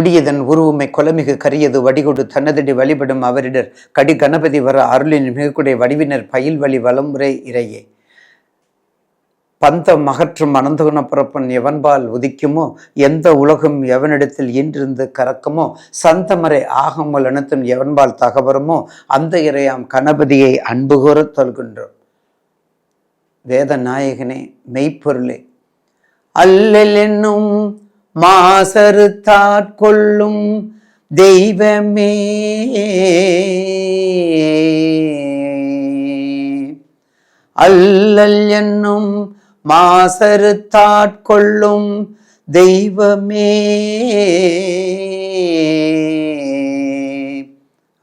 குடியதன் உருவமை கொலமிகு கரியது வடிகொடு தன்னதடி வழிபடும் அவரிடர் கடி கணபதி வர அருளின் மிகக்குடைய வடிவினர் பயில் வழி வலமுறை இறையே. பந்தம் மகற்றும் அனந்தகுண பிறப்பன் எவன்பால் உதிக்குமோ? எந்த உலகம் எவனிடத்தில் ஈன்றிருந்து கறக்குமோ? சந்தமரை ஆகமல் அனைத்தும் எவன்பால் தகவருமோ அந்த இறையாம் கணபதியை அன்புகூர தொல்கின்றோம். வேத நாயகனே மெய்ப்பொருளே. அல்லல் என்னும் மாசறுத்தாட்கொள்ளும் தெய்வமே. அல்லல் என்னும் மாசறுத்தாட்கொள்ளும் தெய்வமே.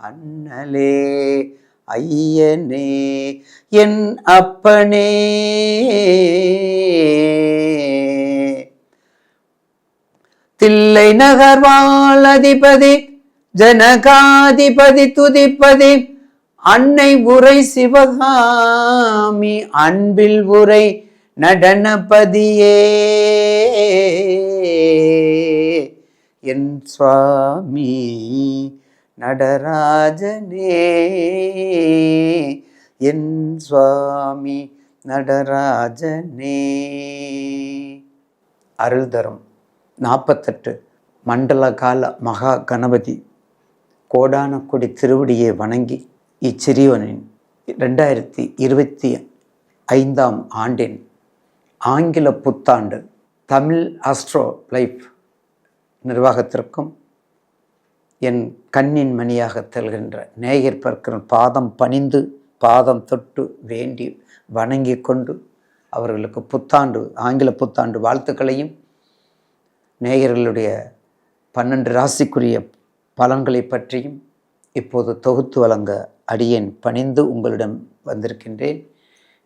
அண்ணலே ஐயனே என் அப்பனே. தில்லை நகர் வாழதிபதி ஜனகாதிபதி துதிப்பதி. அன்னை உரை சிவகாமி அன்பில் உரை நடனபதியே என் சுவாமி நடராஜனே. என் சுவாமி நடராஜனே. அருள் தரும். நாற்பத்தெட்டு மண்டல கால மகா கணபதி கோடானக்குடி திருவடியை வணங்கி இச்சிறியவனின் ரெண்டாயிரத்தி இருபத்தி ஐந்தாம் ஆண்டின் ஆங்கில புத்தாண்டு தமிழ் ஆஸ்ட்ரோ லைஃப் நிர்வாகத்திற்கும் என் கண்ணின் மணியாக தெல்கின்ற நேயர் பற்கிற பாதம் பணிந்து பாதம் தொட்டு வேண்டி வணங்கி கொண்டு அவர்களுக்கு புத்தாண்டு ஆங்கில புத்தாண்டு வாழ்த்துக்களையும் நேயர்களுடைய பன்னெண்டு ராசிக்குரிய பலன்களை பற்றியும் இப்போது தொகுத்து வழங்க அடியேன் பணிந்து உங்களிடம் வந்திருக்கின்றேன்.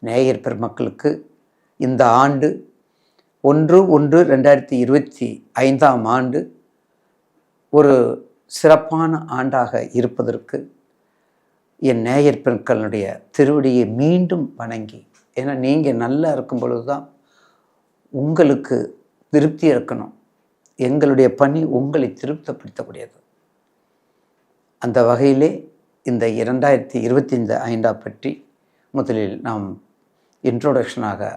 நேயர் பெருமக்களுக்கு இந்த ஆண்டு ஒன்று ஒன்று ரெண்டாயிரத்தி இருபத்தி ஐந்தாம் ஆண்டு ஒரு சிறப்பான ஆண்டாக இருப்பதற்கு என் நேயர் பெருக்களுடைய திருவடியை மீண்டும் வணங்கி ஏன்னா நீங்கள் நல்லா இருக்கும் பொழுது தான் உங்களுக்கு திருப்தி இருக்கணும். எங்களுடைய பணி உங்களை திருப்திப்படுத்தக்கூடியது. அந்த வகையிலே இந்த இரண்டாயிரத்தி இருபத்தி ஐந்து ஐந்தா பற்றி முதலில் நாம் இன்ட்ரோடக்ஷனாக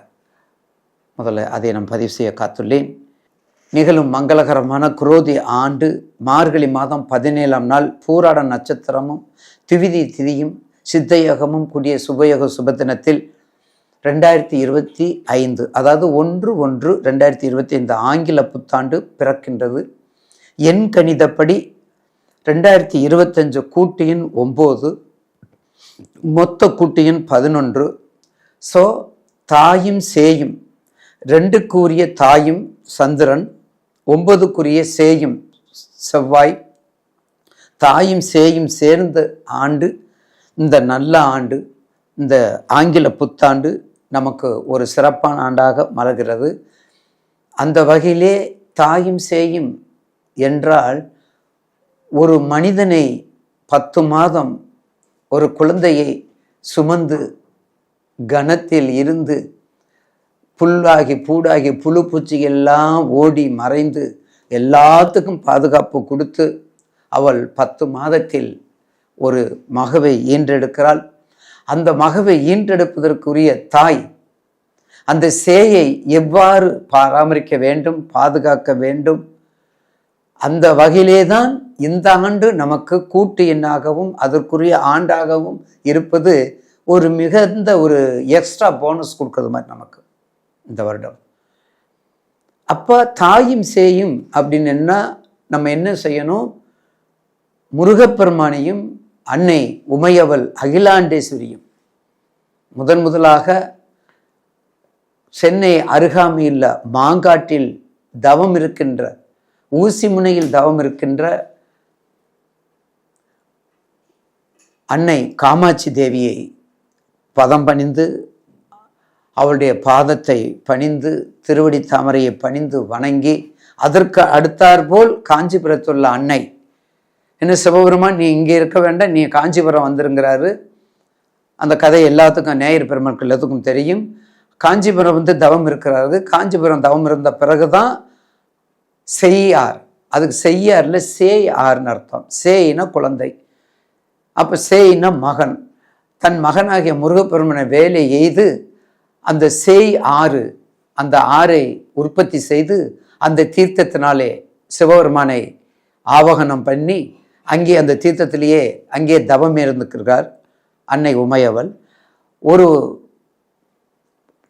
முதல்ல அதை நாம் பதிவு செய்ய காத்துள்ளேன். நிகழும் மங்களகரமான குரோதி ஆண்டு மார்கழி மாதம் பதினேழாம் நாள் பூராட நட்சத்திரமும் திவிதி திதியும் சித்தயோகமும் கூடிய சுபயோக சுபதினத்தில் ரெண்டாயிரத்தி இருபத்தி ஐந்து அதாவது ஒன்று ஒன்று ரெண்டாயிரத்தி இருபத்தி ஐந்து ஆங்கில புத்தாண்டு பிறக்கின்றது. என் கணிதப்படி ரெண்டாயிரத்தி இருபத்தஞ்சு கூட்டியின் ஒம்பது மொத்த கூட்டியின் பதினொன்று. ஸோ தாயும் சேயும் ரெண்டுக்குரிய தாயும் சந்திரன் ஒன்பதுக்குரிய சேயும் செவ்வாய். தாயும் சேயும் சேர்ந்த ஆண்டு இந்த நல்ல ஆண்டு இந்த ஆங்கில புத்தாண்டு நமக்கு ஒரு சிறப்பான ஆண்டாக மலர்கிறது. அந்த வகையிலே தாயும் சேயும் என்றால் ஒரு மனிதனை பத்து மாதம் ஒரு குழந்தையை சுமந்து கணத்தில் இருந்து புல்லாகி பூடாகி புழு பூச்சி எல்லாம் ஓடி மறைந்து எல்லாத்துக்கும் பாதுகாப்பு கொடுத்து அவள் பத்து மாதத்தில் ஒரு மகவை ஈன்றெடுக்கிறாள். அந்த மகவை ஈன்றெடுப்பதற்குரிய தாய் அந்த சேயை எவ்வாறு பராமரிக்க வேண்டும் பாதுகாக்க வேண்டும் அந்த வகையிலே தான் இந்த ஆண்டு நமக்கு கூட்டு எண்ணாகவும் அதற்குரிய ஆண்டாகவும் இருப்பது ஒரு மிகுந்த ஒரு எக்ஸ்ட்ரா போனஸ் கொடுக்கறது மாதிரி நமக்கு இந்த வருடம். அப்போ தாயும் சேயும் அப்படின்னு என்ன நம்ம என்ன செய்யணும்? முருகப்பெருமானையும் அன்னை உமையவள் அகிலாண்டேஸ்வரியும் முதன் முதலாக சென்னை அருகாமையில் மாங்காட்டில் தவம் இருக்கின்ற ஊசி முனையில் தவம் இருக்கின்ற அன்னை காமாட்சி தேவியை பதம் பணிந்து அவளுடைய பாதத்தை பணிந்து திருவடி தாமரையை பணிந்து வணங்கி அதற்கு அடுத்தாற்போல் காஞ்சிபுரத்துள்ள அன்னை என்ன சிவபெருமான் நீ இங்கே இருக்க வேண்டாம் நீ காஞ்சிபுரம் வந்துருங்கிறாரு. அந்த கதை எல்லாத்துக்கும் நேயர் பெருமக்கள் எல்லாத்துக்கும் தெரியும். காஞ்சிபுரம் வந்து தவம் இருக்கிறாரு. காஞ்சிபுரம் தவம் இருந்த பிறகு தான் செய்யார். அதுக்கு செய்யாரில் சேய் ஆறுன்னு அர்த்தம். சேயினா குழந்தை. அப்போ சேயினா மகன். தன் மகனாகிய முருகப்பெருமனை வேலை எய்து அந்த சேய் ஆறு அந்த ஆறை உற்பத்தி செய்து அந்த தீர்த்தத்தினாலே சிவபெருமானை ஆவகனம் பண்ணி அங்கே அந்த தீர்த்தத்திலேயே அங்கே தவம் இருந்துக்கிறார் அன்னை உமையவள். ஒரு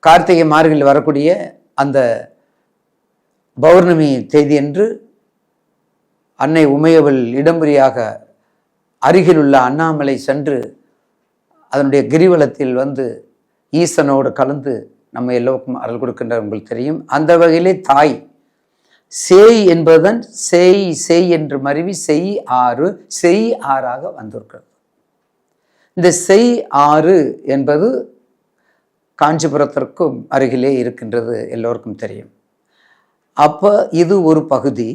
கார்த்திகை மார்கில் வரக்கூடிய அந்த பௌர்ணமி தேதியன்று அன்னை உமையவள் இடம்புரியாக அருகிலுள்ள அண்ணாமலை சென்று அதனுடைய கிரிவலத்தில் வந்து ஈசனோடு கலந்து நம்ம எல்லோருக்கும் அருள் கொடுக்கின்ற உங்களுக்கு தெரியும். அந்த வகையிலே தாய் சேய் என்பதன் செய் செய் என்று மருவி செய் ஆறு செய் ஆறாக வந்திருக்கிறது. இந்த செய் ஆறு என்பது காஞ்சிபுரத்திற்கும் அருகிலே இருக்கின்றது எல்லோருக்கும் தெரியும். அப்போ இது ஒரு பகுதி.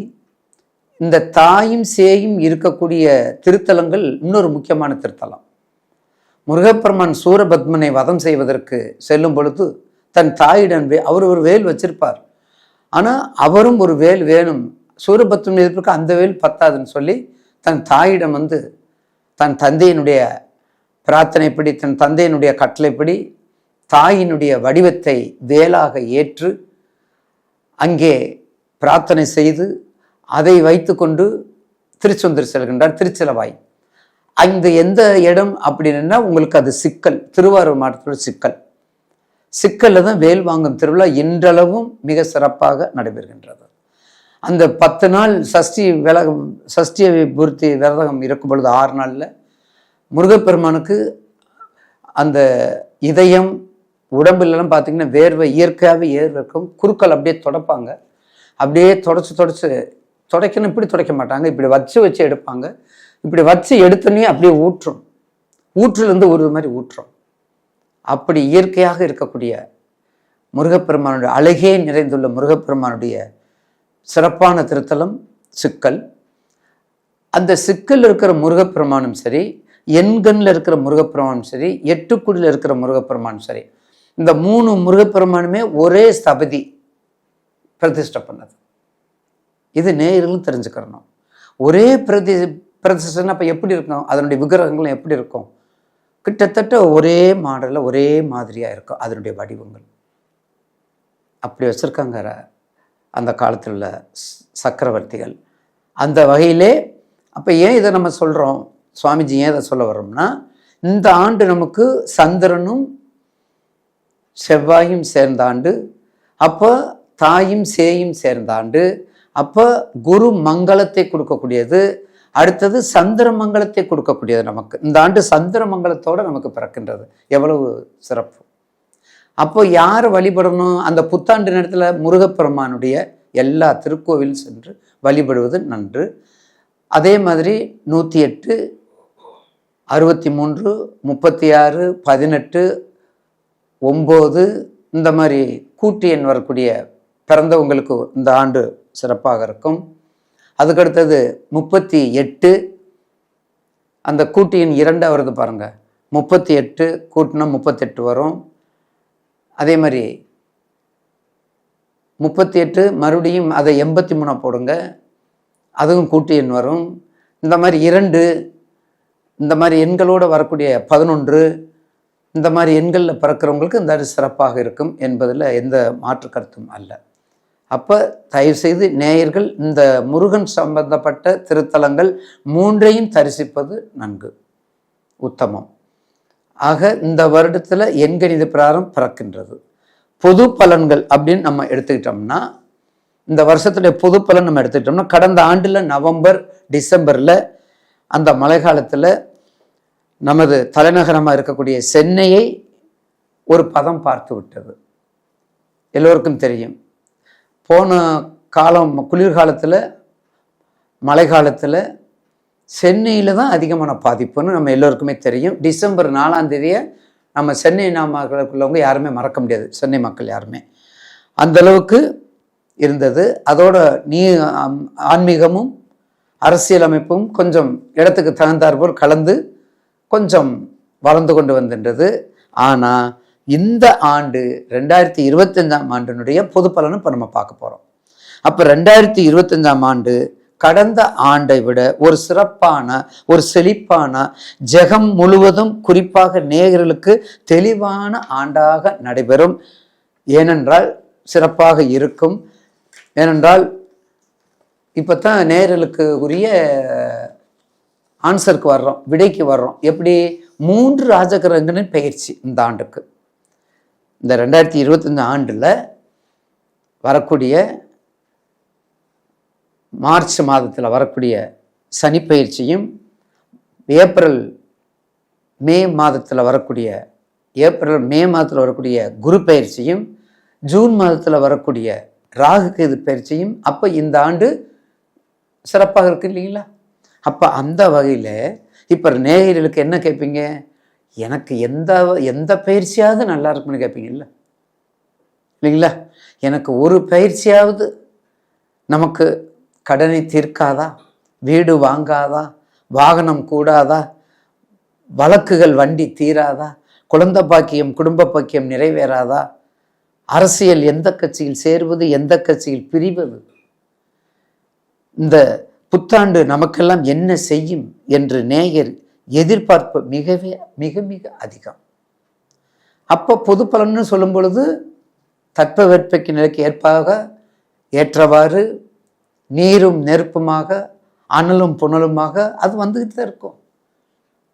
இந்த தாயும் சேயும் இருக்கக்கூடிய திருத்தலங்கள் இன்னொரு முக்கியமான திருத்தலம். முருகப்பெருமான் சூரபத்மனை வதம் செய்வதற்கு செல்லும் பொழுது தன் தாயிடம் வே அவர் ஒரு வேல் வச்சிருப்பார். ஆனால் அவரும் ஒரு வேல் வேணும். சூரபத்மன் இருப்பிற்கு அந்த வேல் பத்தாதுன்னு சொல்லி தன் தாயிடம் வந்து தன் தந்தையினுடைய பிரார்த்தனைப்படி தன் தந்தையினுடைய கட்டளைப்படி தாயினுடைய வடிவத்தை வேலாக ஏற்று அங்கே பிரார்த்தனை செய்து அதை வைத்துக்கொண்டு திருச்செந்தூர் செல்கின்றார் திருச்சிலவாய். அந்த எந்த இடம் அப்படின்னா உங்களுக்கு அது சிக்கல் திருவாரூர் மாவட்டத்தோட சிக்கல். சிக்கல்ல தான் வேல் வாங்கும் திருவிழா இன்றளவும் மிக சிறப்பாக நடைபெறுகின்றது. அந்த பத்து நாள் சஷ்டி விலகம் சஷ்டியை பூர்த்தி விரதம் இருக்கும் பொழுது ஆறு நாளில் முருகப்பெருமானுக்கு அந்த இதயம் உடம்புலலாம் பார்த்தீங்கன்னா வேர்வை இயற்கையாகவே ஏர்வக்கும் குறுக்கள் அப்படியே தொடப்பாங்க. அப்படியே தொடச்சி தொடச்சி துடைக்கணும் இப்படி துடைக்க மாட்டாங்க. இப்படி வச்சு வச்சு எடுப்பாங்க. இப்படி வச்சு எடுத்தோன்னே அப்படியே ஊற்றும். ஊற்றுலேருந்து ஒரு மாதிரி ஊற்றும். அப்படி இயற்கையாக இருக்கக்கூடிய முருகப்பெருமானுடைய அழகே நிறைந்துள்ள முருகப்பெருமானுடைய சிறப்பான திருத்தலம் சிக்கல். அந்த சிக்கல் இருக்கிற முருகப்பெருமானும் சரி எண்கண்ணில் இருக்கிற முருகப்பெருமானும் சரி எட்டுக்குடியில் இருக்கிற முருகப்பெருமானும் சரி இந்த மூணு முருகப்பெருமானுமே ஒரே ஸ்தபதி பிரதிஷ்டை பண்ணது. இது நேயர்களும் தெரிஞ்சுக்கிறணும் ஒரே பிரதி பிரதிஷ்டைன்னா அப்போ எப்படி இருக்கும் அதனுடைய விக்கிரகங்களும் எப்படி இருக்கும்? கிட்டத்தட்ட ஒரே மாடலில் ஒரே மாதிரியாக இருக்கும் அதனுடைய வடிவங்கள். அப்படி வச்சுருக்காங்க அந்த காலத்தில் உள்ள சக்கரவர்த்திகள். அந்த வகையிலே அப்போ ஏன் இதை நம்ம சொல்கிறோம் சுவாமிஜி ஏன் இதை சொல்ல வர்றோம்னா இந்த ஆண்டு நமக்கு சந்திரனும் செவ்வாயும் சேர்ந்த ஆண்டு அப்போ தாயும் சேயும் சேர்ந்த ஆண்டு அப்போ குரு மங்களத்தை கொடுக்கக்கூடியது அடுத்தது சந்திரமங்கலத்தை கொடுக்கக்கூடியது நமக்கு. இந்த ஆண்டு சந்திரமங்கலத்தோடு நமக்கு பிறக்கின்றது. எவ்வளவு சிறப்பு. அப்போ யார் வழிபடணும்? அந்த புத்தாண்டு நேரத்தில் முருகப்பெருமானுடைய எல்லா திருக்கோவில் சென்று வழிபடுவது நன்று. அதே மாதிரி நூற்றி எட்டு அறுபத்தி மூன்று முப்பத்தி ஆறு பதினெட்டு ஒம்பது இந்த மாதிரி கூட்டு எண் வரக்கூடிய பிறந்தவங்களுக்கு இந்த ஆண்டு சிறப்பாக இருக்கும். அதுக்கடுத்தது முப்பத்தி எட்டு. அந்த கூட்டியின் இரண்டை இரண்டாக வருது பாருங்கள் முப்பத்தி எட்டு கூட்டினா முப்பத்தெட்டு வரும். அதே மாதிரி முப்பத்தி எட்டு மறுபடியும் அதை எண்பத்தி மூணா போடுங்க. அதுவும் கூட்டு எண் வரும். இந்த மாதிரி இரண்டு இந்த மாதிரி எண்களோடு வரக்கூடிய பதினொன்று இந்த மாதிரி எண்களில் பிறக்கிறவங்களுக்கு இந்த சிறப்பாக இருக்கும் என்பதில் எந்த மாற்று கருத்தும் அல்ல. அப்போ தயவுசெய்து நேயர்கள் இந்த முருகன் சம்பந்தப்பட்ட திருத்தலங்கள் மூன்றையும் தரிசிப்பது நன்கு. உத்தமம். ஆக இந்த வருடத்தில் எண்கணித பிரகாரம் பிறக்கின்றது. பொது பலன்கள் அப்படின்னு நம்ம எடுத்துக்கிட்டோம்னா இந்த வருஷத்துடைய பொது பலன் நம்ம எடுத்துக்கிட்டோம்னா கடந்த ஆண்டில் நவம்பர் டிசம்பரில் அந்த மழை காலத்தில் நமது தலைநகரமாக இருக்கக்கூடிய சென்னையை ஒரு பதம் பார்த்து விட்டது. எல்லோருக்கும் தெரியும். போன காலம் குளிர்காலத்தில் மழை காலத்தில் சென்னையில் தான் அதிகமான பாதிப்புன்னு நம்ம எல்லோருக்குமே தெரியும். டிசம்பர் நாலாம் தேதியை நம்ம சென்னை நாமக்கலுக்குள்ளவங்க யாருமே மறக்க முடியாது. சென்னை மக்கள் யாருமே. அந்தளவுக்கு இருந்தது. அதோட நீ ஆன்மீகமும் அரசியலமைப்பும் கொஞ்சம் இடத்துக்கு தகுந்தாற்போல் கலந்து கொஞ்சம் வளர்ந்து கொண்டு வந்துன்றது ஆனால் இந்த ஆண்டு ரெண்டாயிரத்தி இருபத்தஞ்சாம் ஆண்டினுடைய பொது பலனும் இப்போ நம்ம பார்க்க போகிறோம் அப்போ ரெண்டாயிரத்தி இருபத்தஞ்சாம் ஆண்டு கடந்த ஆண்டை விட ஒரு சிறப்பான ஒரு செழிப்பான ஜெகம் முழுவதும் குறிப்பாக நேயர்களுக்கு தெளிவான ஆண்டாக நடைபெறும். ஏனென்றால் சிறப்பாக இருக்கும். ஏனென்றால் இப்போ தான் நேயர்களுக்கு உரிய ஆன்சருக்கு வர்றோம் விடைக்கு வர்றோம். எப்படி? மூன்று ராஜகிரகங்களின் பயிற்சி இந்த ஆண்டுக்கு. இந்த ரெண்டாயிரத்தி இருபத்தஞ்சு ஆண்டில் வரக்கூடிய மார்ச் மாதத்தில் வரக்கூடிய சனி பயிற்சியும் ஏப்ரல் மே மாதத்தில் வரக்கூடிய ஏப்ரல் மே மாதத்தில் வரக்கூடிய குரு பயிற்சியும் ஜூன் மாதத்தில் வரக்கூடிய ராகு கேது பயிற்சியும் அப்போ இந்த ஆண்டு சிறப்பாக இருக்கு இல்லைங்களா? அப்போ அந்த வகையில் இப்போ நேயர்களுக்கு என்ன கேட்பீங்க எனக்கு எந்த எந்த பயிற்சியாவது நல்லா இருக்கும்னு கேட்பீங்கல்ல இல்லைங்களா? எனக்கு ஒரு பயிற்சியாவது நமக்கு கடனை தீர்க்காதா? வீடு வாங்காதா? வாகனம் கூடாதா? வழக்குகள் வண்டி தீராதா? குழந்தை பாக்கியம் குடும்ப பாக்கியம் நிறைவேறாதா? அரசியல் எந்த கட்சியில் சேர்வது எந்த கட்சியில் பிரிவது? இந்த புத்தாண்டு நமக்கெல்லாம் என்ன செய்யும் என்று நேயர் எதிர்பார்ப்பு மிகவே மிக மிக அதிகம். அப்போ பொது பலன்னு சொல்லும் பொழுது தட்பவெட்பக்கு நிலைக்கு ஏற்பாக ஏற்றவாறு நீரும் நெருப்புமாக அனலும் புனலுமாக அது வந்துக்கிட்டு தான் இருக்கும்.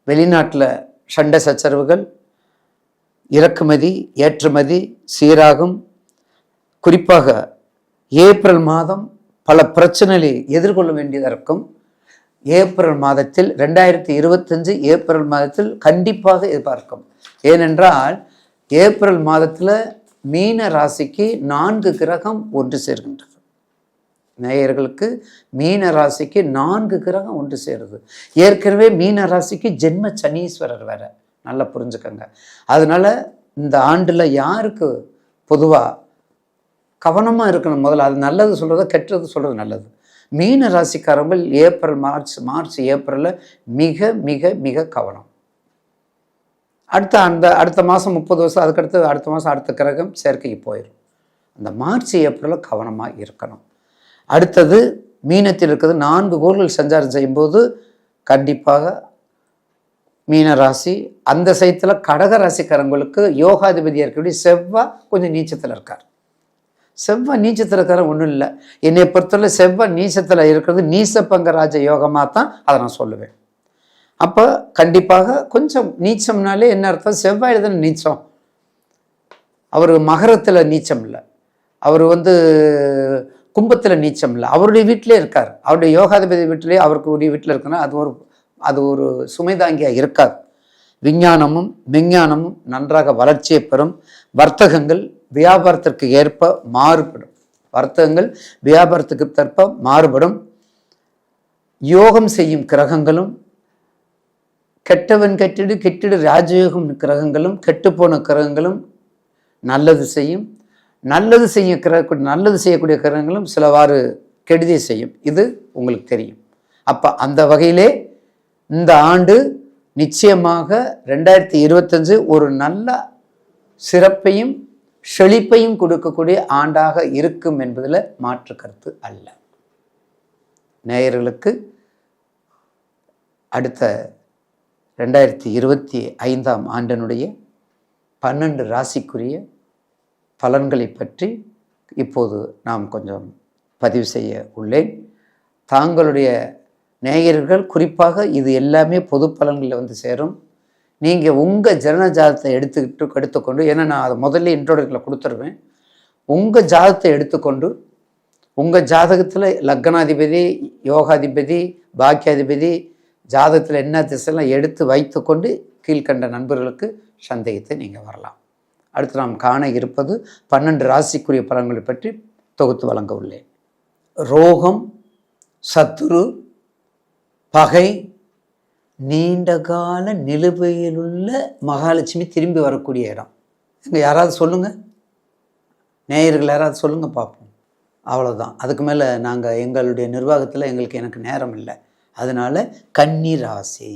வெளிநாட்டில் சண்டை சச்சரவுகள் இறக்குமதி ஏற்றுமதி சீராகும். குறிப்பாக ஏப்ரல் மாதம் பல பிரச்சனைகளை எதிர்கொள்ள வேண்டியதாக இருக்கும். ஏப்ரல் மாதத்தில் ரெண்டாயிரத்தி இருபத்தஞ்சு ஏப்ரல் மாதத்தில் கண்டிப்பாக எதிர்பார்க்கும். ஏனென்றால் ஏப்ரல் மாதத்தில் மீன ராசிக்கு நான்கு கிரகம் ஒன்று சேர்கின்றது. நேயர்களுக்கு மீன ராசிக்கு நான்கு கிரகம் ஒன்று சேருது. ஏற்கனவே மீன ராசிக்கு ஜென்ம சனீஸ்வரர் வேற. நல்லா புரிஞ்சுக்கங்க. அதனால இந்த ஆண்டில் யாருக்கு பொதுவாக கவனமாக இருக்கணும் முதல்ல. அது நல்லது சொல்கிறத கெட்டது சொல்கிறது நல்லது. மீன ராசிக்காரங்கள் ஏப்ரல் மார்ச் மார்ச் ஏப்ரலில் மிக மிக மிக கவனம். அடுத்த அந்த அடுத்த மாதம் முப்பது வருஷம் அதுக்கடுத்து அடுத்த மாதம் அடுத்த கிரகம் சேர்க்கைக்கு போயிடும் அந்த மார்ச் ஏப்ரலில் கவனமாக இருக்கணும். அடுத்தது மீனத்தில் இருக்கிறது நான்கு கோள்கள் சஞ்சாரம் செய்யும்போது கண்டிப்பாக மீன ராசி அந்த சைத்தில் கடக ராசிக்காரங்களுக்கு யோகாதிபதியாக இருக்கக்கூடிய செவ்வாய் கொஞ்சம் நீச்சத்தில் இருக்கார். செவ்வாய் நீச்சத்தில் இருக்கிற ஒன்றும் இல்லை. என்னை பொறுத்தவரை செவ்வாய் நீச்சத்தில் இருக்கிறது நீசப்பங்க ராஜ யோகமாக தான் அதை நான் சொல்லுவேன். அப்போ கண்டிப்பாக கொஞ்சம் நீச்சம்னாலே என்ன அர்த்தம்? செவ்வாயில் தானே நீச்சம். அவர் மகரத்தில் நீச்சம் இல்லை. அவர் வந்து கும்பத்தில் நீச்சம் இல்லை. அவருடைய வீட்டிலே இருக்கார். அவருடைய யோகாதிபதி வீட்டிலே அவருக்கு உரிய வீட்டில் இருக்குன்னா அது ஒரு அது ஒரு சுமைதாங்கியாக இருக்காது. விஞ்ஞானமும் விஞ்ஞானமும் நன்றாக வளர்ச்சியை பெறும் வர்த்தகங்கள் வியாபாரத்திற்கு ஏற்ப மாறுபடும். வர்த்தகங்கள் வியாபாரத்துக்கு தற்ப மாறுபடும். யோகம் செய்யும் கிரகங்களும் கெட்டவன் கெட்டிடு கெட்டிடு ராஜயோகம் கிரகங்களும் கெட்டுப்போன கிரகங்களும் நல்லது செய்யும். நல்லது செய்ய கிரக நல்லது செய்யக்கூடிய கிரகங்களும் சிலவாறு கெடுதி செய்யும். இது உங்களுக்கு தெரியும். அப்போ அந்த வகையிலே இந்த ஆண்டு நிச்சயமாக ரெண்டாயிரத்தி இருபத்தஞ்சு ஒரு நல்ல சிறப்பையும் செழிப்பையும் கொடுக்கக்கூடிய ஆண்டாக இருக்கும் என்பதில் மாற்று கருத்து அல்ல. நேயர்களுக்கு அடுத்த ரெண்டாயிரத்தி இருபத்தி ஐந்தாம் ஆண்டினுடைய பன்னெண்டு ராசிக்குரிய பலன்களை பற்றி இப்போது நாம் கொஞ்சம் பதிவு செய்ய உள்ளேன். தாங்களுடைய நேயர்கள் குறிப்பாக இது எல்லாமே பொது பலன்களில் வந்து சேரும். நீங்கள் உங்கள் ஜனன ஜாதத்தை எடுத்துக்கிட்டு எடுத்துக்கொண்டு ஏன்னா நான் அதை முதல்ல இன்ட்ரோடக்டில் கொடுத்துருவேன். உங்கள் ஜாதத்தை எடுத்துக்கொண்டு உங்கள் ஜாதகத்தில் லக்னாதிபதி யோகாதிபதி பாக்கியாதிபதி ஜாதகத்தில் என்ன திசைலாம் எடுத்து வைத்துக்கொண்டு கீழ்கண்ட நண்பர்களுக்கு சந்தேகத்தை நீங்கள் வரலாம். அடுத்து நாம் காண இருப்பது பன்னெண்டு ராசிக்குரிய பலன்களை பற்றி தொகுத்து வழங்க உள்ளேன். ரோகம் சத்துரு பகை நீண்டகால நிலுவையிலுள்ள மகாலட்சுமி திரும்பி வரக்கூடிய இடம். இங்கே யாராவது சொல்லுங்கள் நேயர்கள் யாராவது சொல்லுங்கள் பார்ப்போம் அவ்வளோதான் அதுக்கு மேலே நாங்கள் எங்களுடைய நிர்வாகத்தில் எங்களுக்கு எனக்கு நேரம் இல்லை. அதனால் கன்னி ராசி.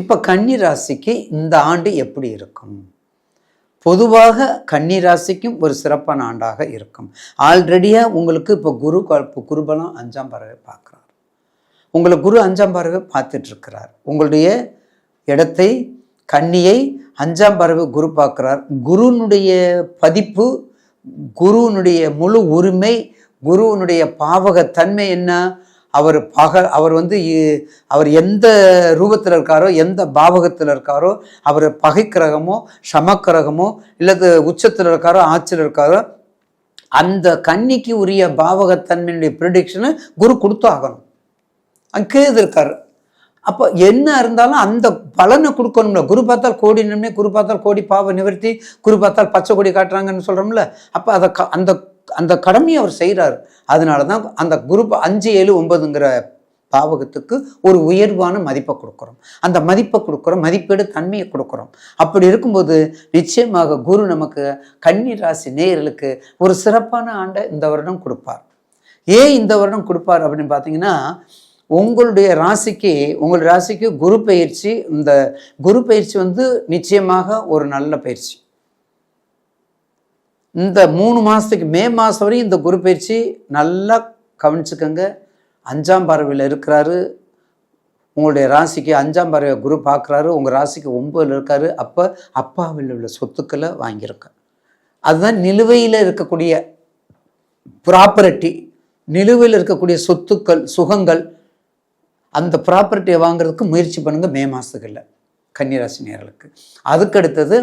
இப்போ கன்னி ராசிக்கு இந்த ஆண்டு எப்படி இருக்கும்? பொதுவாக கன்னிராசிக்கும் ஒரு சிறப்பான ஆண்டாக இருக்கும். ஆல்ரெடியாக உங்களுக்கு இப்போ குரு இப்போ குருபலம் அஞ்சாம் பறவை பார்க்குறோம். உங்களை குரு அஞ்சாம் பறவை பார்த்துட்டு இருக்கிறார் உங்களுடைய இடத்தை கன்னியை அஞ்சாம் பறவை குரு பார்க்குறார். குருனுடைய பதிப்பு குருவனுடைய முழு உரிமை குருவனுடைய பாவகத்தன்மை என்ன? அவர் பக அவர் வந்து அவர் எந்த ரூபத்தில் இருக்காரோ எந்த பாவகத்தில் இருக்காரோ அவர் பகைக்கிரகமோ சமக்கிரகமோ இல்லது உச்சத்தில் இருக்காரோ ஆட்சியில் இருக்காரோ அந்த கன்னிக்கு உரிய பாவகத்தன்மையினுடைய ப்ரிடிக்ஷனை குரு கொடுத்து ஆகணும். அங்கே இருக்கார் இருக்காரு. அப்போ என்ன இருந்தாலும் அந்த பலனை கொடுக்கணும்ல. குரு பார்த்தால் கோடி நன்மை குரு பார்த்தால் கோடி பாவ நிவர்த்தி குரு பார்த்தால் பச்சை கொடி காட்டுறாங்கன்னு சொல்கிறோம்ல அப்போ அதை க- அந்த அந்த கடமையை அவர் செய்கிறார் அதனால தான் அந்த குரு அஞ்சு ஏழு ஒன்பதுங்கிற பாவகத்துக்கு ஒரு உயர்வான மதிப்பை கொடுக்குறோம். அந்த மதிப்பை கொடுக்குறோம் மதிப்பீடு தன்மையை கொடுக்குறோம். அப்படி இருக்கும்போது நிச்சயமாக குரு நமக்கு கன்னி ராசி நேயர்களுக்கு ஒரு சிறப்பான ஆண்டை இந்த வருடம் கொடுப்பார். ஏன் இந்த வருடம் கொடுப்பார் அப்படின்னு பார்த்தீங்கன்னா உங்களுடைய ராசிக்கு உங்கள் ராசிக்கு குரு பயிற்சி இந்த குரு பயிற்சி வந்து நிச்சயமாக ஒரு நல்ல பயிற்சி. இந்த மூணு மாதத்துக்கு மே மாதம் வரையும் இந்த குரு பயிற்சி நல்லா கவனிச்சுக்கோங்க. அஞ்சாம் பறவையில் இருக்கிறாரு. உங்களுடைய ராசிக்கு அஞ்சாம் பறவை குரு பார்க்குறாரு. உங்கள் ராசிக்கு ஒம்பதில் இருக்காரு. அப்போ அப்பாவில் உள்ள சொத்துக்களை வாங்கியிருக்க அதுதான் நிலுவையில் இருக்கக்கூடிய ப்ராப்பர்ட்டி நிலுவையில் இருக்கக்கூடிய சொத்துக்கள் சுகங்கள் அந்த ப்ராப்பர்ட்டியை வாங்குறதுக்கு முயற்சி பண்ணுங்கள் மே மாதத்துக்குள்ள கன்னிராசி நேர்களுக்கு அதுக்கடுத்தது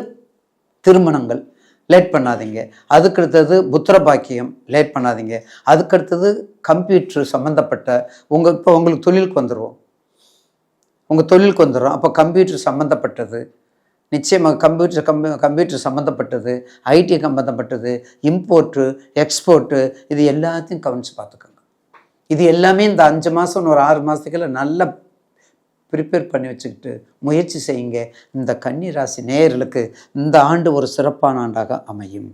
திருமணங்கள் லேட் பண்ணாதீங்க. அதுக்கடுத்தது புத்திர பாக்கியம் லேட் பண்ணாதீங்க. அதுக்கடுத்தது கம்ப்யூட்டர் சம்மந்தப்பட்ட உங்கள் இப்போ உங்களுக்கு தொழிலுக்கு வந்துடுவோம் உங்கள் தொழிலுக்கு வந்துடும் அப்போ கம்ப்யூட்டர் சம்மந்தப்பட்டது நிச்சயமாக கம்ப்யூட்டர் கம்பி கம்ப்யூட்டர் சம்மந்தப்பட்டது ஐடி சம்மந்தப்பட்டது இம்போர்ட்டு எக்ஸ்போர்ட்டு இது எல்லாத்தையும் கவனித்து பார்த்துக்கோங்க. இது எல்லாமே இந்த அஞ்சு மாதம் ஒரு ஆறு மாதத்துக்குள்ள நல்லா ப்ரிப்பேர் பண்ணி வச்சுக்கிட்டு முயற்சி செய்யுங்க. இந்த கன்னி ராசி நேயர்களுக்கு இந்த ஆண்டு ஒரு சிறப்பான ஆண்டாக அமையும்.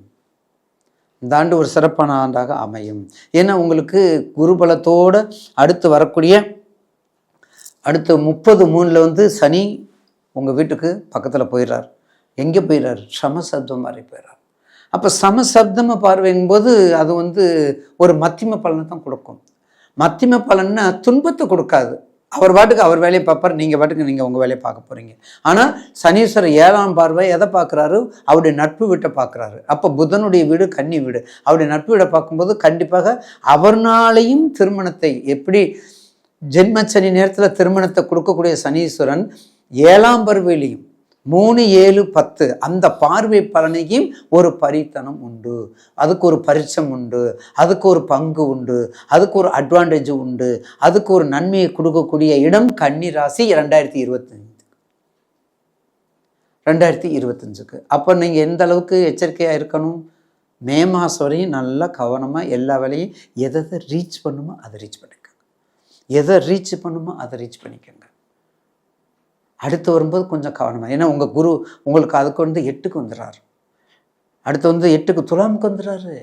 இந்த ஆண்டு ஒரு சிறப்பான ஆண்டாக அமையும். ஏன்னா உங்களுக்கு குருபலத்தோடு அடுத்து வரக்கூடிய அடுத்து முப்பது மூணில் வந்து சனி உங்கள் வீட்டுக்கு பக்கத்தில் போயிடுறார். எங்கே போயிடுறார்? சமசப்தம் மாதிரி போயிடுறார். அப்போ சமசப்தமாக பார்வைங்கும்போது அது வந்து ஒரு மத்திம பலனை தான் கொடுக்கும். மத்திம பலன்னா துன்பத்தை கொடுக்காது. அவர் பாட்டுக்கு அவர் வேலையை பார்ப்பார் நீங்கள் பாட்டுக்கு நீங்கள் உங்கள் வேலையை பார்க்க போகிறீங்க ஆனால் சனீஸ்வரர் ஏழாம் பார்வை எதை பார்க்குறாரு? அவருடைய நட்பு வீட்டை பார்க்குறாரு. அப்போ புதனுடைய வீடு கன்னி வீடு. அவருடைய நட்பு வீடை பார்க்கும்போது கண்டிப்பாக அவர்னாலையும் திருமணத்தை எப்படி ஜென்மச்சனி நேரத்தில் திருமணத்தை கொடுக்கக்கூடிய சனீஸ்வரன் ஏழாம் பார்வையிலையும் மூணு ஏழு பத்து. அந்த பார்வை பலனையும் ஒரு பரித்தனம் உண்டு. அதுக்கு ஒரு பரிச்சம் உண்டு. அதுக்கு ஒரு பங்கு உண்டு. அதுக்கு ஒரு அட்வான்டேஜ் உண்டு. அதுக்கு ஒரு நன்மையை கொடுக்கக்கூடிய இடம் கன்னி ராசி ரெண்டாயிரத்தி இருபத்தஞ்சு ரெண்டாயிரத்தி இருபத்தஞ்சுக்கு அப்போ நீங்கள் எந்த அளவுக்கு எச்சரிக்கையாக இருக்கணும்? மே மாதம் வரையும் நல்லா கவனமாக எல்லா வேலையும் எதை எதை ரீச் பண்ணுமோ அதை ரீச் பண்ணிக்கோங்க. எதை ரீச் பண்ணுமோ அதை ரீச் பண்ணிக்கணும் அடுத்து வரும்போது கொஞ்சம் கவனமாக ஏன்னா உங்கள் குரு உங்களுக்கு அதுக்கு வந்து எட்டுக்கு வந்துடுறாரு. அடுத்து வந்து எட்டுக்கு துலாமுக்கு வந்துடுறாரு.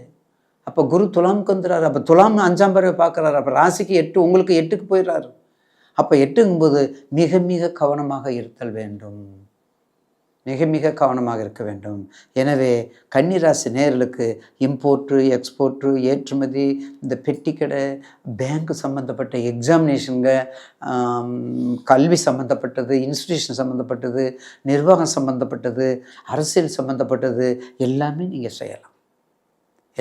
அப்போ குரு துலாமுக்கு வந்துடுறாரு. அப்போ துலாம் அஞ்சாம் பறவை பார்க்குறாரு. அப்போ ராசிக்கு எட்டு உங்களுக்கு எட்டுக்கு போயிடுறாரு. அப்போ எட்டுங்கும்போது மிக மிக கவனமாக இருத்தல் வேண்டும். மிக மிக கவனமாக இருக்க வேண்டும். எனவே கன்னிராசி நேர்களுக்கு இம்போர்ட்டு எக்ஸ்போர்ட்டு ஏற்றுமதி இந்த பெட்டிக்கடை பேங்க் சம்மந்தப்பட்ட எக்ஸாமினேஷனுங்க கல்வி சம்மந்தப்பட்டது இன்ஸ்டிடியூஷன் சம்மந்தப்பட்டது நிர்வாகம் சம்மந்தப்பட்டது அரசியல் சம்மந்தப்பட்டது எல்லாமே நீங்கள் செய்யலாம்.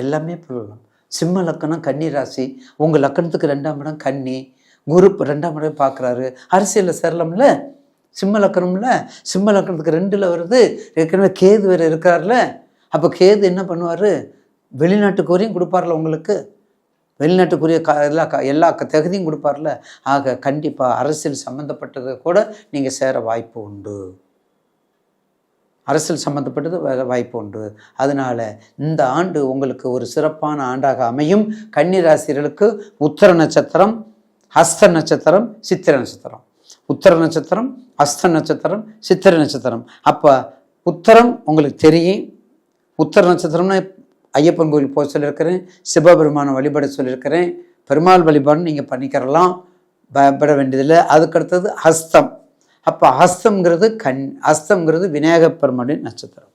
எல்லாமே பண்ணலாம் சிம்ம லக்கணம் கன்னி ராசி உங்கள் லக்கணத்துக்கு ரெண்டாம் இடம் கன்னி. குரு ரெண்டாம் இடம் பார்க்குறாரு அரசியலில் சேரலாம்ல? சிம்ம லக்கணம்ல சிம்ம லக்கணத்துக்கு ரெண்டில் வருது. ஏற்கனவே கேது வேறு இருக்கார்ல. அப்போ கேது என்ன பண்ணுவார்? வெளிநாட்டுக்குரியும் கொடுப்பார்ல உங்களுக்கு. வெளிநாட்டுக்குரிய க எல்லா க எல்லா க- தகுதியும் கொடுப்பார்ல. ஆக கண்டிப்பாக அரசியல் சம்மந்தப்பட்டது கூட நீங்கள் சேர வாய்ப்பு உண்டு. அரசியல் சம்மந்தப்பட்டது வேற வாய்ப்பு உண்டு. அதனால் இந்த ஆண்டு உங்களுக்கு ஒரு சிறப்பான ஆண்டாக அமையும். கன்னிராசிரியர்களுக்கு உத்தர நட்சத்திரம் ஹஸ்த நட்சத்திரம் சித்திர நட்சத்திரம். உத்தர நட்சத்திரம் அஸ்த நட்சத்திரம் சித்திர நட்சத்திரம். அப்போ உத்தரம் உங்களுக்கு தெரியும். உத்தர நட்சத்திரம்னு ஐயப்பன் கோயில் போக சொல்லியிருக்கிறேன். சிவபெருமானை வழிபட சொல்லியிருக்கிறேன். பெருமாள் வழிபாடு நீங்கள் பண்ணிக்கிறலாம். பயப்பட வேண்டியதில்லை. அதுக்கடுத்தது ஹஸ்தம். அப்போ ஹஸ்தம்ங்கிறது கண் ஹஸ்தம்ங்கிறது விநாயகப்பெருமானின் நட்சத்திரம்.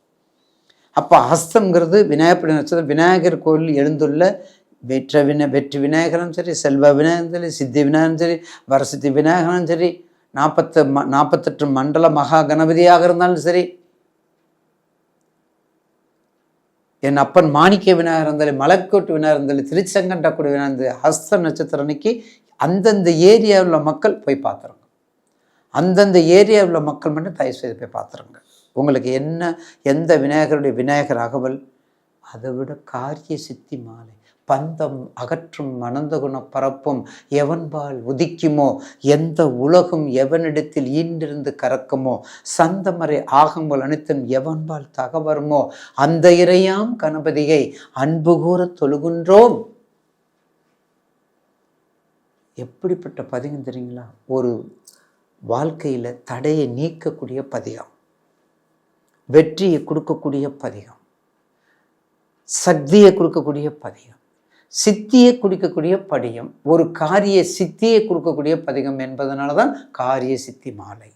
அப்போ ஹஸ்தம்ங்கிறது விநாயகப்படி நட்சத்திரம். விநாயகர் கோயில் எழுந்துள்ள வெற்ற வின வெற்றி விநாயகரும் சரி செல்வ விநாயகரும் சரி சித்தி விநாயகரும் சரி வரசித்தி விநாயகரும் சரி நாற்பத்து ம நாற்பத்தெட்டு மண்டல மகா கணபதியாக இருந்தாலும் சரி என் அப்பன் மாணிக்க விநாயகர் இருந்தாலும் மலக்கோட்டு விநாயகர் இருந்தாலும் திருச்செங்கண்டக்குடி விநாயகர் ஹஸ்த நட்சத்திரம் அன்னைக்கு அந்தந்த ஏரியாவில் உள்ள மக்கள் போய் பார்த்துருங்க. அந்தந்த ஏரியாவில் உள்ள மக்கள் மட்டும் தயவு செய்து போய் பார்த்துருங்க. உங்களுக்கு என்ன எந்த விநாயகருடைய விநாயகர் அகவல் அதை விட காரிய சித்தி மாலை. பந்தம் அகற்றும் மணந்த குண பரப்பும் எவன்பால் உதிக்குமோ? எந்த உலகும் எவனிடத்தில் ஈண்டிருந்து கறக்குமோ? சந்தமறை ஆகங்கள் அனைத்தும் எவன்பால் தகவருமோ? அந்த இறையாம் கணபதியை அன்பு கூற தொழுகின்றோம். எப்படிப்பட்ட பதிகம் தெரியுங்களா? ஒரு வாழ்க்கையில் தடையை நீக்கக்கூடிய பதிகம். வெற்றியை கொடுக்கக்கூடிய பதிகம். சக்தியை கொடுக்கக்கூடிய பதிகம். சித்தியை குடிக்கக்கூடிய படியம் ஒரு காரிய சித்தியை கொடுக்கக்கூடிய பதிகம் என்பதனால தான் காரிய சித்தி மாலை.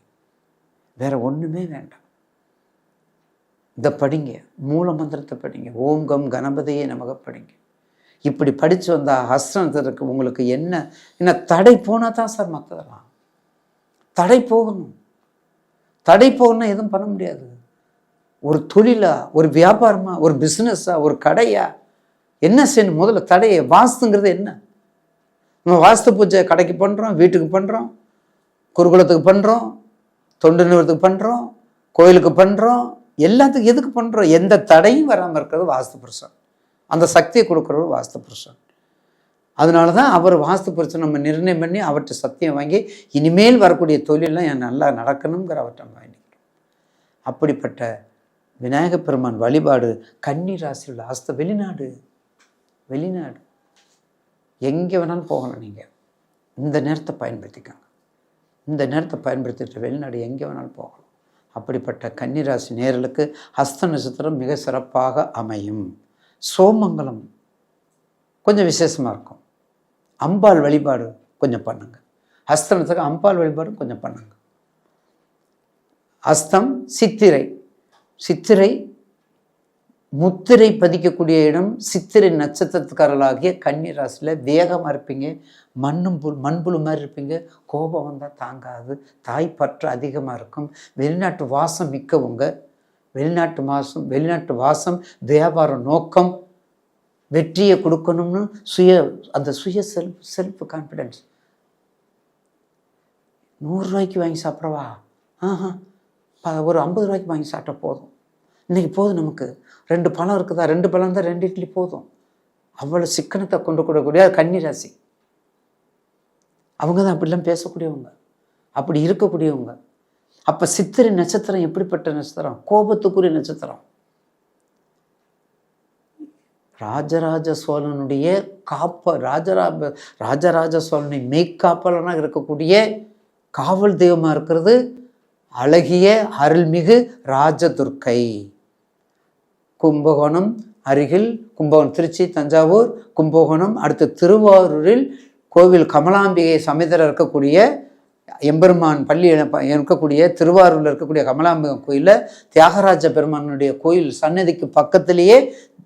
வேற ஒன்றுமே வேண்டாம். இந்த படிங்க மூல மந்திரத்தை படிங்க ஓம் கம் கணபதியை நமக படிங்க. இப்படி படித்து வந்த ஹஸ்தனத்திற்கு உங்களுக்கு என்ன என்ன தடை போனால் தான் சார் மற்றதெல்லாம் தடை போகணும். தடை போகணும்னா எதுவும் பண்ண முடியாது. ஒரு தொழிலா ஒரு வியாபாரமா ஒரு பிஸ்னஸா ஒரு கடையா என்ன செய்யணும்? முதல்ல தடையை வாஸ்துங்கிறது என்ன? நம்ம வாஸ்து பூஜை கடைக்கு பண்ணுறோம் வீட்டுக்கு பண்ணுறோம் குருகுலத்துக்கு பண்ணுறோம் தொண்டு நிறுவனத்துக்கு பண்ணுறோம் கோயிலுக்கு பண்ணுறோம் எல்லாத்துக்கும் எதுக்கு பண்ணுறோம் எந்த தடையும் வராமல் இருக்கிறது வாஸ்து புருஷன். அந்த சக்தியை கொடுக்குறவர் வாஸ்து புருஷன். அதனால தான் அவர் வாஸ்து புருஷன் நம்ம நிர்ணயம் பண்ணி அவர்கிட்ட சத்தியம் வாங்கி இனிமேல் வரக்கூடிய தொழிலெலாம் என் நல்லா நடக்கணுங்கிற அவர்கிட்ட நம்ம வாங்கிக்கிறோம் அப்படிப்பட்ட விநாயகப் பெருமான் வழிபாடு கன்னி ராசியில் உள்ள அஸ்த வெளிநாடு. வெளிநாடு. எங்கே வேணாலும் போகலாம் நீங்கள் இந்த நேரத்தை பயன்படுத்திக்கோங்க. இந்த நேரத்தை பயன்படுத்திட்டு வெளிநாடு எங்கே வேணாலும் போகலாம். அப்படிப்பட்ட கன்னிராசி நேரலுக்கு ஹஸ்த நட்சத்திரம் மிக சிறப்பாக அமையும். சோமங்கலம் கொஞ்சம் விசேஷமாக இருக்கும். அம்பாள் வழிபாடு கொஞ்சம் பண்ணுங்க. ஹஸ்த அம்பாள் வழிபாடும் கொஞ்சம் பண்ணுங்க. அஸ்தம் சித்திரை. சித்திரை முத்திரை பதிக்கக்கூடிய இடம் சித்திரை நட்சத்திரத்துக்காரர்களாகிய கன்னி ராசியில் வேகமாக இருப்பீங்க. மண்ணும் புல் மண்புழு மாதிரி இருப்பீங்க. கோபம் வந்தால் தாங்காது. தாய் பற்று அதிகமாக இருக்கும். வெளிநாட்டு வாசம் மிக்கவங்க. வெளிநாட்டு மாசம் வெளிநாட்டு வாசம் வியாபார நோக்கம் வெற்றியை கொடுக்கணும்னு சுய அந்த சுய செல்ஃப் செல்ஃப் கான்ஃபிடென்ஸ் நூறுரூவாய்க்கு வாங்கி சாப்பிட்றவா ஆஹா. ஒரு ஐம்பது ரூபாய்க்கு வாங்கி சாப்பிட்டா போதும். இன்றைக்கி போதும் நமக்கு. ரெண்டு பழம் இருக்குதா? ரெண்டு பழம் தான் ரெண்டு இட்லி போதும். அவ்வளோ சிக்கனத்தை கொண்டு கூடக்கூடிய கன்னி ராசி அவங்க தான் அப்படிலாம் பேசக்கூடியவங்க. அப்படி இருக்கக்கூடியவங்க. அப்போ சித்திரை நட்சத்திரம் எப்படிப்பட்ட நட்சத்திரம்? கோபத்துக்குரிய நட்சத்திரம். ராஜராஜ சோழனுடைய காப்ப ராஜரா ராஜராஜ சோழனை மெய்க்காப்பலனாக இருக்கக்கூடிய காவல் தெய்வமாக இருக்கிறது அழகிய அருள்மிகு ராஜதுர்க்கை. கும்பகோணம் அருகில் கும்பகோணம். திருச்சி தஞ்சாவூர் கும்பகோணம். அடுத்து திருவாரூரில் கோவில் கமலாம்பிகை சமேதர இருக்கக்கூடிய எம்பெருமான் பள்ளி இருக்கக்கூடிய திருவாரூரில் இருக்கக்கூடிய கமலாம்பிகை கோயிலில் தியாகராஜ பெருமானுடைய கோயில் சன்னதிக்கு பக்கத்திலேயே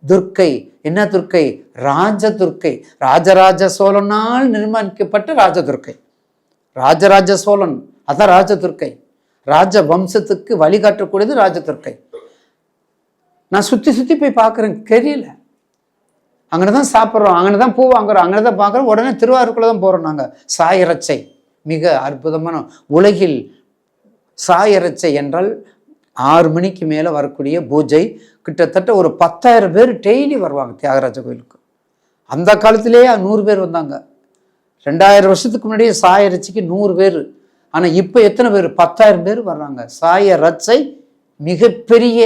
துர்க்கை. என்ன துர்க்கை? ராஜதுர்க்கை ராஜராஜ சோழனால் நிர்மாணிக்கப்பட்ட ராஜதுர்க்கை ராஜராஜ சோழன். அதான் ராஜ துர்க்கை. ராஜ வம்சத்துக்கு வழிகாட்டக்கூடியது ராஜதுர்க்கை நான் சுற்றி சுற்றி போய் பார்க்குறேன். தெரியல. அங்கே தான் சாப்பிட்றோம். அங்கே தான் பூ வாங்குறோம். அங்கே தான் பார்க்குறோம். உடனே திருவாரூருக்குள்ள தான் போகிறோம் நாங்கள் சாயரச்சை மிக அற்புதமான உலகில் சாயரச்சை என்றால் ஆறு மணிக்கு மேலே வரக்கூடிய பூஜை. கிட்டத்தட்ட ஒரு பத்தாயிரம் பேர் டெய்லி வருவாங்க தியாகராஜ கோயிலுக்கு. அந்த காலத்திலேயே நூறு பேர் வந்தாங்க. ரெண்டாயிரம் வருஷத்துக்கு முன்னாடியே சாயரட்சிக்கு நூறு பேர். ஆனால் இப்போ எத்தனை பேர்? பத்தாயிரம் பேர் வர்றாங்க. சாய ரச்சை மிகப்பெரிய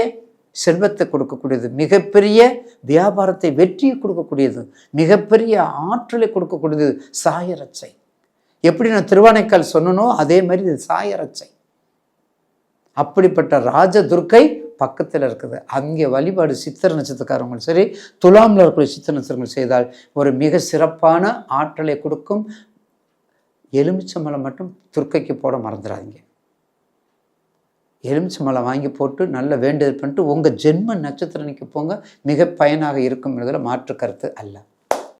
செல்வத்தை கொடுக்கக்கூடியது மிகப்பெரிய வியாபாரத்தை வெற்றியை கொடுக்கக்கூடியது மிகப்பெரிய ஆற்றலை கொடுக்கக்கூடியது சாயரச்சை எப்படி நான் திருவானைக்கால் சொன்னனோ அதே மாதிரி இது சாயரச்சை அப்படிப்பட்ட ராஜ துர்க்கை பக்கத்தில் இருக்குது. அங்கே வழிபாடு சித்திர நட்சத்திரக்காரங்களும் சரி துலாமில் இருக்கக்கூடிய சித்திர நட்சத்திரங்கள் செய்தால் ஒரு மிக சிறப்பான ஆற்றலை கொடுக்கும். எலுமிச்சம்பழம் மட்டும் துர்க்கைக்கு போட மறந்துடாதீங்க. எலுமிச்சம்பழம் வாங்கி போட்டு நல்ல வேண்டுதல் பண்ணிட்டு உங்கள் ஜென்ம நிற்க போங்க மிக பயனாக இருக்கும் என்பதில் மாற்று கருத்து அல்ல.